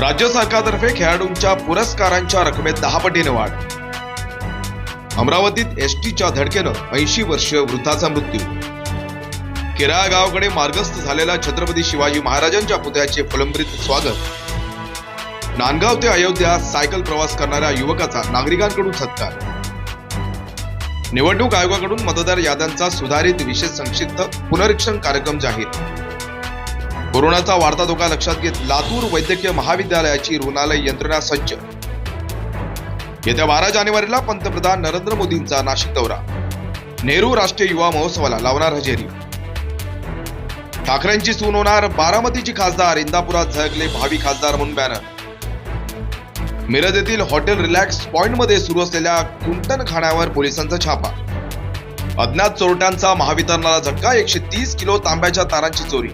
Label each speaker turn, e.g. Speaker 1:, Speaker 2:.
Speaker 1: राज्य सरकारतर्फे खेळाडूंच्या पुरस्कारांच्या रकमेत दहा पटीने वाढ. अमरावतीत एसटीच्या धडकेनं ऐंशी वर्षीय वृद्धाचा मृत्यू. केराळा गावाकडे मार्गस्थ झालेल्या छत्रपती शिवाजी महाराजांच्या पुतळ्याचे फलंबरीत स्वागत. नांदगाव ते अयोध्या सायकल प्रवास करणाऱ्या युवकाचा नागरिकांकडून सत्कार. निवडणूक आयोगाकडून मतदार याद्यांचा सुधारित विशेष संक्षिप्त पुनरीक्षण कार्यक्रम जाहीर. कोरोनाचा वाढता धोका लक्षात घेत लातूर वैद्यकीय महाविद्यालयाची रुग्णालय यंत्रणा सज्ज. येत्या बारा जानेवारीला पंतप्रधान नरेंद्र मोदींचा नाशिक दौरा. नेहरू राष्ट्रीय युवा महोत्सवाला लावणार हजेरी. ठाकरेंची सून होणार बारामतीची खासदार इंदापुरात झळकले भावी खासदार म्हणून बॅनर. मिरज येथील हॉटेल रिलॅक्स पॉइंटमध्ये सुरू असलेल्या कुंटन खाण्यावर पोलिसांचा छापा. अज्ञात चोरट्यांचा महावितरणाला झटका एकशे तीस किलो तांब्याच्या तारांची चोरी.